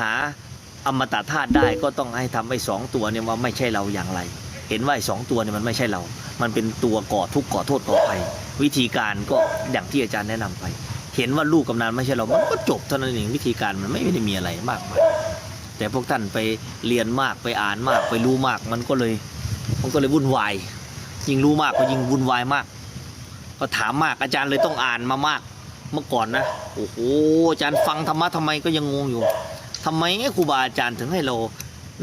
หาอมตะธาตุได้ก็ต้องให้ทำไอ้สองตัวเนี่ยว่าไม่ใช่เราอย่างไร เห็นว่าไอ้สองตัวเนี่ยมันไม่ใช่เรา มันเป็นตัวก่อทุกข์ก่อโทษก่อภัยวิธีการก็อย่างที่อาจารย์แนะนำไป เห็นว่าลูกกำนันไม่ใช่เรา มันก็จบเท่านั้นเองวิธีการมันไม่ได้มีอะไรมากมายแต่พวกท่านไปเรียนมากไปอ่านมากไปรู้มาก มันก็เลยมันก็เลยวุ่นวายยิ่งรู้มากก็ยิ่งวุ่นวายมาก ก็ถามมากอาจารย์เลยต้องอ่านมามาก เมื่อก่อนนะโอ้โหอาจารย์ฟังธรรมะทำไมก็ยังงงอยู่ ทำไมครูบาอาจารย์ถึงให้เรา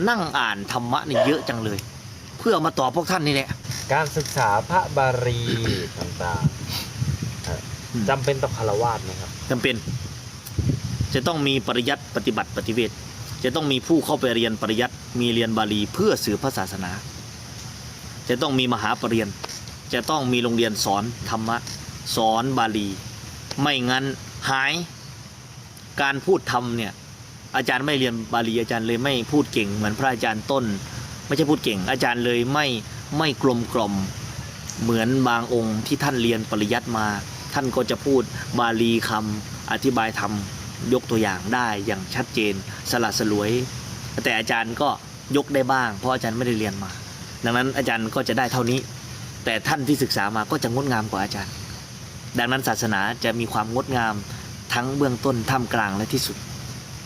นั่งอ่านธรรมะนี่เยอะจังเลย เพื่อมาตอบพวกท่านนี่แหละการศึกษาพระบาลีต่างๆเอ่ออืมจำเป็นต่อคารวะไหมครับจำเป็น จะต้องมีปริยัติปฏิบัติปฏิเวทจะต้องมีผู้เข้าไปเรียนปริยัติมีเรียนบาลีเพื่อสืบพระศาสนา จะต้องมีมหาปรริญญาจะต้องมีโรงเรียนสอนธรรมะสอนบาลี ไม่งั้นหายการพูดธรรมเนี่ย อาจารย์ไม่เรียนบาลีอาจารย์เลยไม่พูดเก่ง เหมือนพระอาจารย์ต้น ไม่ใช่พูดเก่ง อาจารย์เลยไม่ไม่กลมกล่อมเหมือนบางองค์ที่ท่านเรียนปริยัติมา ท่านก็จะพูดบาลีคำอธิบายธรรมยกตัวอย่างได้อย่างชัดเจนสละสลวย แต่อาจารย์ก็ยกได้บ้าง เพราะอาจารย์ไม่ได้เรียนมา ดังนั้นอาจารย์ก็จะได้เท่านี้ แต่ท่านที่ศึกษามาก็จะงดงามกว่าอาจารย์ ดังนั้นศาสนาจะมีความงดงามทั้งเบื้องต้นท่ามกลางและที่สุด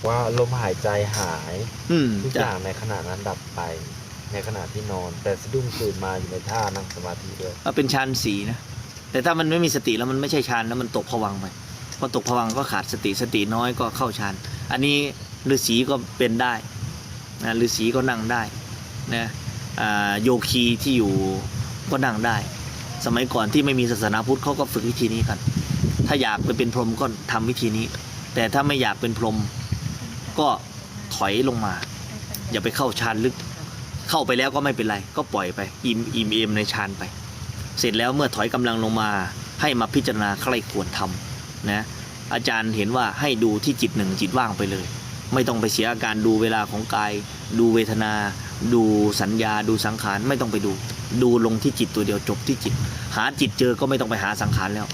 ว่าลมหายใจหายอืมทุกอจะย่างในขณะนั้นดับไป ในขณะที่นอน แต่สะดุ้งตื่นมาอยู่ในท่านั่งสมาธิด้วยเอาเป็นฌานสีนะ แต่ถ้ามันไม่มีสติแล้วมันไม่ใช่ฌานแล้วมันตกผวังค์ไปพอตกผวังค์ก็ขาดสติสติน้อยก็เข้าฌานอันนี้ฤาษีก็เป็นได้นะฤาษีก็นั่งได้นะอ่าโยคีที่อยู่ก็นั่งได้ สมัยก่อนที่ไม่มีศาสนาพุทธเขาก็ฝึกวิธีนี้กัน ถ้าอยากไปเป็นพรหมก็ทำวิธีนี้ แต่ถ้าไม่อยากเป็นพรหม ก็ถอยลงมา อย่าไปเข้าฌานลึก เข้าไปแล้วก็ไม่เป็นไร ก็ปล่อยไป อิ่มอิ่มเอมในฌานไป เสร็จแล้วเมื่อถอยกำลังลงมาให้มาพิจารณาใครควรทำนะอาจารย์เห็นว่าให้ดูที่จิตหนึ่งจิตว่างไปเลย ไม่ต้องไปเสียอาการดูเวลาของกาย ดูเวทนา ดูสัญญา ดูสังขารไม่ต้องไปดู ดูลงที่จิตตัวเดียวจบที่จิต หาจิตเจอก็ไม่ต้องไปหาสังขารแล้ว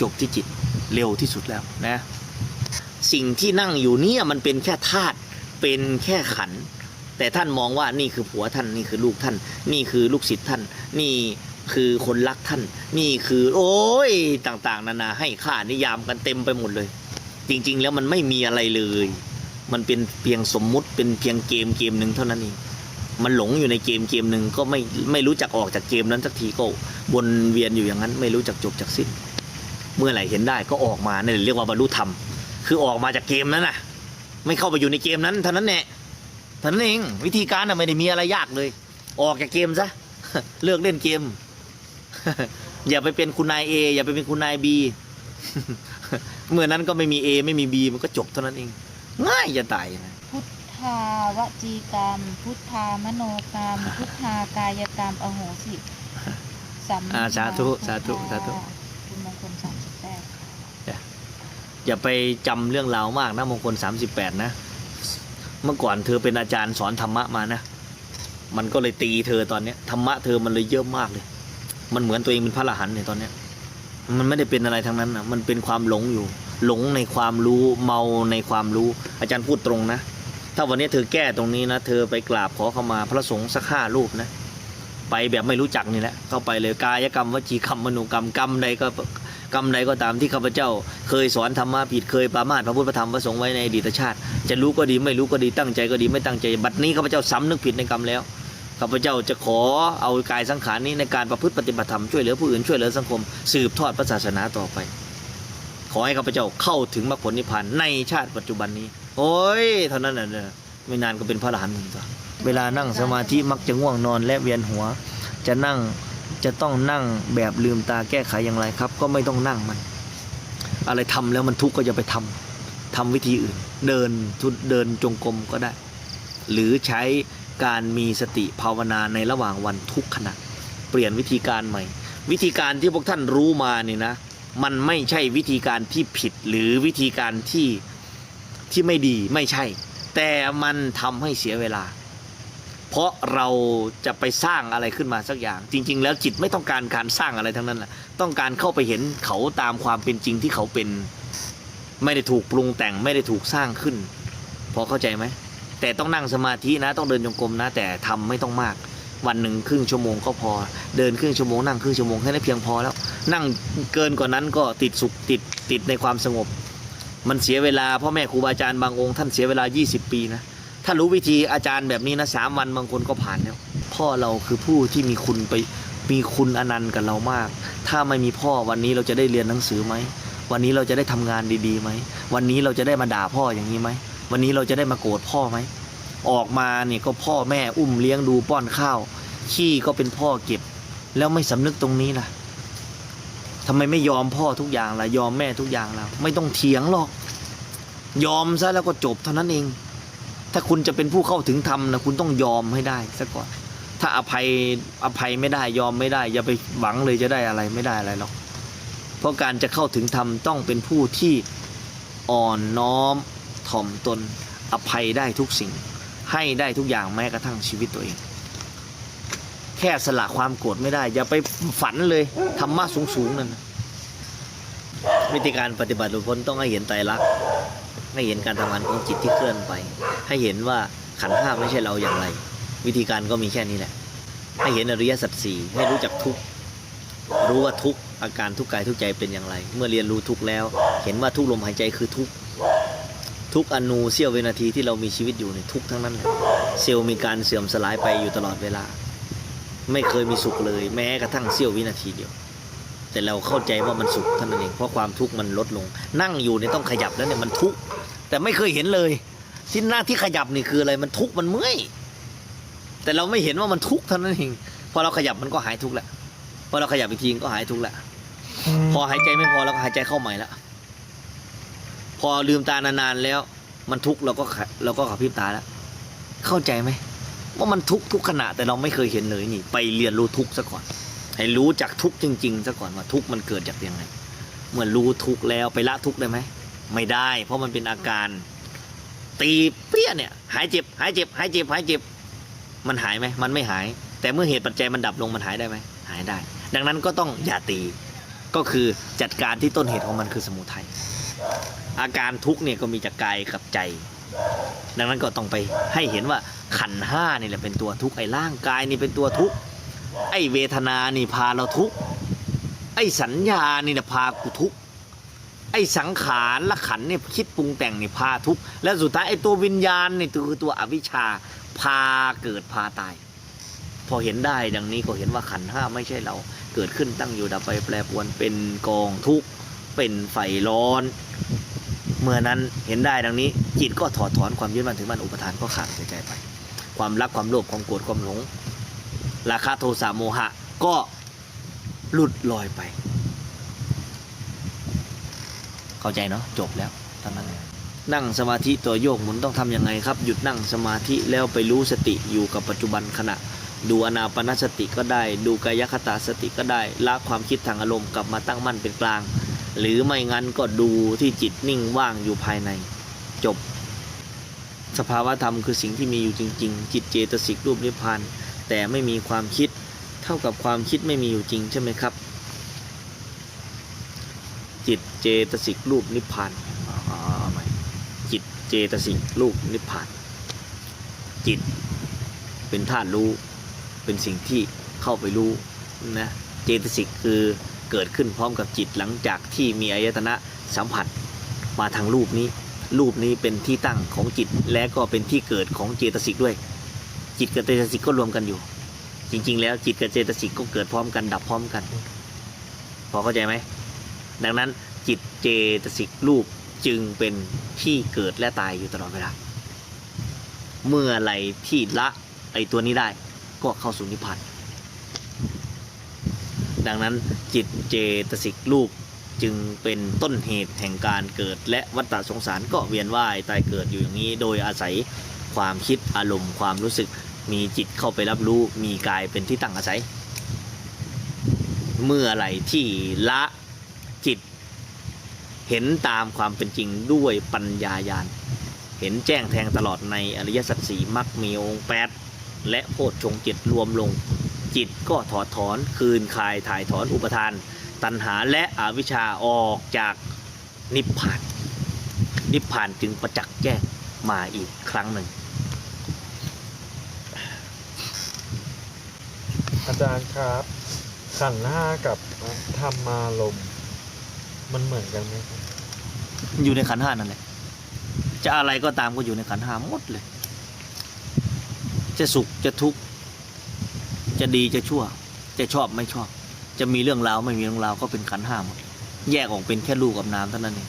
จบที่จิตเร็วที่สุดแล้วนะ สิ่งที่นั่งอยู่เนี่ยมันเป็นแค่ธาตุเป็นแค่ขัน แต่ท่านมองว่านี่คือผัวท่านนี่คือลูกท่าน นี่คือลูกศิษย์ท่าน นี่คือคนรักท่าน นี่คือ โอ้ยต่างๆนานาให้ค่านิยามกันเต็มไปหมดเลย จริง ๆ แล้วมันไม่มีอะไรเลย มันเป็นเพียงสมมุติเป็นเพียงเกมเกมหนึ่งเท่านั้นเองมันหลงอยู่ในเกมเกมหนึ่งก็ไม่ไม่รู้จักออกจากเกมนั้นสักทีก็วนเวียนอยู่อย่างนั้น ไม่รู้จักจบจากสิ้น เมื่อไหร่เห็นได้ก็ออกมาเนี่ยเรียกว่าบรรลุธรรม คือออกมาจากเกมนั้นน่ะ ไม่เข้าไปอยู่ในเกมนั้นเท่านั้นแหละเท่านั้นเองวิธีการน่ะไม่ได้มีอะไรยากเลย ออกจากเกมซะ เลิกเล่นเกม อย่าไปเป็นคุณนายเออย่าไปเป็นคุณนายบีเมื่อนั้นก็ไม่มีเอไม่มีบีมันก็จบเท่านั้นเอง ง่ายจะตายนะพุทธาวจีกรรม พุทธามโนกรรม พุทธากายกรรมอโหสิสัมอ่าสาธุสาธุสาธุ คุณมงคลสามสิบแปด อย่าไปจำเรื่องราวมากนะมงคล 38 นะ เมื่อก่อนเธอเป็นอาจารย์สอนธรรมะมานะ มันก็เลยตีเธอตอนเนี้ยธรรมะเธอมันเลยเยอะมากเลย มันเหมือนตัวเองเป็นพระอรหันต์เนี่ยตอนเนี้ยมันไม่ได้เป็นอะไรทั้งนั้นนะมันเป็นความหลงอยู่ หลงในความรู้เมาในความรู้ อาจารย์พูดตรงนะ ถ้าวันนี้เธอแก้ตรงนี้นะ เธอไปกราบขอเข้ามาพระสงฆ์สักห้ารูปนะ ไปแบบไม่รู้จักนี่แหละ เข้าไปเลยกายกรรมวจีกรรมมโนกรรมกรรมใดก็ กรรมใดก็ตามที่ข้าพเจ้า เคยสอนธรรมะผิดเคยปรามาสพระพุทธพระธรรมพระสงฆ์ไว้ในอดีตชาติ จะรู้ก็ดีไม่รู้ก็ดีตั้งใจก็ดีไม่ตั้งใจ บัดนี้ข้าพเจ้าซ้ำนึกผิดในกรรมแล้วข้าพเจ้าจะขอเอากายสังขารนี้ในการประพฤติปฏิบัติธรรมช่วยเหลือผู้อื่นช่วยเหลือสังคม สืบทอดพระศาสนาต่อไป ขอให้ข้าพเจ้าเข้าถึงมรรคผลนิพพานในชาติปัจจุบันนี้ โอ้ยเท่านั้นน่ะไม่นานก็เป็นพระอรหันต์หนึ่งตัวเวลานั่งสมาธิมักจะง่วงนอนและเวียนหัว จะนั่ง จะต้องนั่งแบบลืมตาแก้ไขอย่างไรครับ ก็ไม่ต้องนั่งมัน อะไรทำแล้วมันทุกข์ก็จะไปทำทำวิธีอื่น เดินทุเดินจงกรมก็ได้ หรือใช้การมีสติภาวนาในระหว่างวันทุกขณะ เปลี่ยนวิธีการใหม่ วิธีการที่พวกท่านรู้มานี่นะ มันไม่ใช่วิธีการที่ผิดหรือวิธีการที่ที่ไม่ดีไม่ใช่ แต่มันทำให้เสียเวลา เพราะเราจะไปสร้างอะไรขึ้นมาสักอย่าง จริง ๆ แล้วจิตไม่ต้องการการสร้างอะไรทั้งนั้นแหละต้องการเข้าไปเห็นเขาตามความเป็นจริงที่เขาเป็น ไม่ได้ถูกปรุงแต่งไม่ได้ถูกสร้างขึ้น พอเข้าใจไหมแต่ต้องนั่งสมาธินะ ต้องเดินจงกรมนะ แต่ทำไม่ต้องมาก วันหนึ่งครึ่งชั่วโมงก็พอ เดินครึ่งชั่วโมงนั่งครึ่งชั่วโมงแค่นั้นเพียงพอแล้ว นั่งเกินกว่านั้นก็ติดสุขติดติดในความสงบ มันเสียเวลาพ่อแม่ครูบาอาจารย์บางองค์ท่านเสียเวลา 20 ปีนะ ถ้ารู้วิธีอาจารย์แบบนี้นะสามวันบางคนก็ผ่านแล้ว พ่อเราคือผู้ที่มีคุณไปมีคุณอนันต์กับเรามาก ถ้าไม่มีพ่อวันนี้เราจะได้เรียนหนังสือไหม วันนี้เราจะได้ทำงานดีๆไหม วันนี้เราจะได้มาด่าพ่ออย่างนี้ไหม วันนี้เราจะได้มาโกรธพ่อไหม ออกมาเนี่ยก็พ่อแม่อุ้มเลี้ยงดูป้อนข้าว ขี้ก็เป็นพ่อเก็บ แล้วไม่สำนึกตรงนี้ล่ะทำไมไม่ยอมพ่อทุกอย่างล่ะ ยอมแม่ทุกอย่างล่ะ ไม่ต้องเถียงหรอก ยอมซะแล้วก็จบเท่านั้นเอง ถ้าคุณจะเป็นผู้เข้าถึงธรรมนะคุณต้องยอมให้ได้ซะก่อน ถ้าอภัยอภัยไม่ได้ยอมไม่ได้ อย่าไปหวังเลยจะได้อะไรไม่ได้อะไรหรอกเพราะการจะเข้าถึงธรรมต้องเป็นผู้ที่อ่อนน้อมถ่อมตน อภัยได้ทุกสิ่ง ให้ได้ทุกอย่างแม้กระทั่งชีวิตตัวเอง แค่สละความโกรธไม่ได้ อย่าไปฝันเลยธรรมะสูงๆนั่นนะ วิธีการปฏิบัติหลุดพ้นต้องให้เห็นไตรลักษณ์ให้เห็นการทำงานของจิตที่เคลื่อนไป ให้เห็นว่าขันห้าไม่ใช่เราอย่างไร วิธีการก็มีแค่นี้แหละ ให้เห็นอริยสัจสี่ให้รู้จักทุกรู้ว่าทุกอาการทุกกายทุกใจเป็นอย่างไร เมื่อเรียนรู้ทุกแล้ว เห็นว่าทุกลมหายใจคือทุกทุกอนูเสี้ยววินาทีที่เรามีชีวิตอยู่ในทุกทั้งนั้นเลยเซลล์มีการเสื่อมสลายไปอยู่ตลอดเวลา ไม่เคยมีสุขเลย แม้กระทั่งเสี้ยววินาทีเดียว แต่เราเข้าใจว่ามันสุขเท่านั้นเองเพราะความทุกข์มันลดลง นั่งอยู่เนี่ยต้องขยับแล้วเนี่ยมันทุกข์แต่ไม่เคยเห็นเลย ที่หน้าที่ขยับนี่คืออะไรมันทุกข์มันเมื่อยแต่เราไม่เห็นว่ามันทุกข์เท่านั้นเองพอเราขยับมันก็หายทุกข์แล้วพอเราขยับอีกทีก็หายทุกข์แล้วพอหายใจไม่พอเราก็หายใจเข้าใหม่ละพอลืมตานานๆแล้ว มันทุกข์เราก็ขะเราก็ขับพริบตาแล้วเข้าใจไหมว่ามันทุกข์ทุกขณะแต่เราไม่เคยเห็นเลยนี่ ไปเรียนรู้ทุกข์ซะก่อน ให้รู้จักทุกจริงๆซะก่อนว่าทุกมันเกิดจากยังไง เมื่อรู้ทุกแล้วไปละทุกได้ไหม ไม่ได้ เพราะมันเป็นอาการ ตีเปี้ยเนี่ย หายเจ็บ หายเจ็บ หายเจ็บ หายเจ็บ มันหายไหม มันไม่หาย แต่เมื่อเหตุปัจจัยมันดับลงมันหายได้ไหม หายได้ ดังนั้นก็ต้องอย่าตี ก็คือจัดการที่ต้นเหตุของมันคือสมุทัย อาการทุกเนี่ยก็มีจากกายกับใจดังนั้นก็ต้องไปให้เห็นว่าขันห้านี่แหละเป็นตัวทุกข์ไอ้ร่างกายนี่เป็นตัวทุกข์ ไอ้เวทนานี่พาเราทุกข์ไอ้สัญญานี่นะพากูทุกข์ไอ้สังขารละขันเนี่ยคิดปรุงแต่งนี่พาทุกข์และสุดท้ายไอ้ตัววิญญาณนี่คือตัวอวิชชาพาเกิดพาตาย พอเห็นได้ดังนี้ก็เห็นว่าขันห้าไม่ใช่เราเกิดขึ้นตั้งอยู่ดับไปแปรปวนเป็นกองทุกข์เป็นไฟร้อน เมื่อนั้นเห็นได้ดังนี้ จิตก็ถอดถอนความยึดมั่นถือมั่นอุปทานก็ขาดใจไป ความรักความโลภความโกรธความหลง ราคะโทสะโมหะก็หลุดลอยไป เข้าใจเนาะจบแล้วเท่านั้นนั่งสมาธิตัวโยกหมุนต้องทำยังไงครับ หยุดนั่งสมาธิแล้วไปรู้สติอยู่กับปัจจุบันขณะ ดูอนาปนสติก็ได้ ดูกายคตาสติก็ได้ละความคิดทางอารมณ์กลับมาตั้งมั่นเป็นกลาง หรือไม่งั้นก็ดูที่จิตนิ่งว่างอยู่ภายใน จบ สภาวะธรรมคือสิ่งที่มีอยู่จริง ๆ จิตเจตสิกรูปนิพพาน แต่ไม่มีความคิด เท่ากับความคิดไม่มีอยู่จริงใช่ไหมครับ จิตเจตสิกรูปนิพพานอ๋ออาใหม่จิตเจตสิกรูปนิพพาน จิตเป็นธาตุรู้เป็นสิ่งที่เข้าไปรู้นะเจตสิกคือเกิดขึ้นพร้อมกับจิตหลังจากที่มีอายตนะสัมผัสมาทางรูปนี้ รูปนี้เป็นที่ตั้งของจิตและก็เป็นที่เกิดของเจตสิกด้วย จิตกับเจตสิกก็รวมกันอยู่ จริง ๆ แล้วจิตกับเจตสิกก็เกิดพร้อมกัน ดับพร้อมกัน พอเข้าใจไหมดังนั้นจิตเจตสิกรูปจึงเป็นที่เกิดและตายอยู่ตลอดเวลา เมื่อไหรที่ละไอตัวนี้ได้ก็เข้าสู่นิพพานดังนั้นจิตเจตสิกรูปจึงเป็นต้นเหตุแห่งการเกิด และวัฏฏะสงสารก็เวียนว่ายตายเกิดอยู่อย่างนี้ โดยอาศัยความคิดอารมณ์ความรู้สึก มีจิตเข้าไปรับรู้มีกายเป็นที่ตั้งอาศัย เมื่อไหร่ที่ละจิต เห็นตามความเป็นจริงด้วยปัญญายาณเห็นแจ้งแทงตลอดในอริยสัจสีมักมีองค์แปดและโพชฌงจิตรวมลง จิตก็ถอดถอนคืนคายถ่ายถอนอุปทาน ตัณหาและอวิชชาออกจากนิพพาน นิพพานจึงประจักษ์แจ้งมาอีกครั้งหนึ่ง อาจารย์ครับ ขันห้ากับธรรมารมมันเหมือนกันไหมครับอยู่ในขันห้านั่นแหละจะอะไรก็ตามก็อยู่ในขันห้าหมดเลย จะสุขจะทุกข์จะดีจะชั่ว จะชอบไม่ชอบ จะมีเรื่องราวไม่มีเรื่องราวก็เป็นขันห้าหมด แยกออกเป็นแค่รูปกับนามเท่านั้นเอง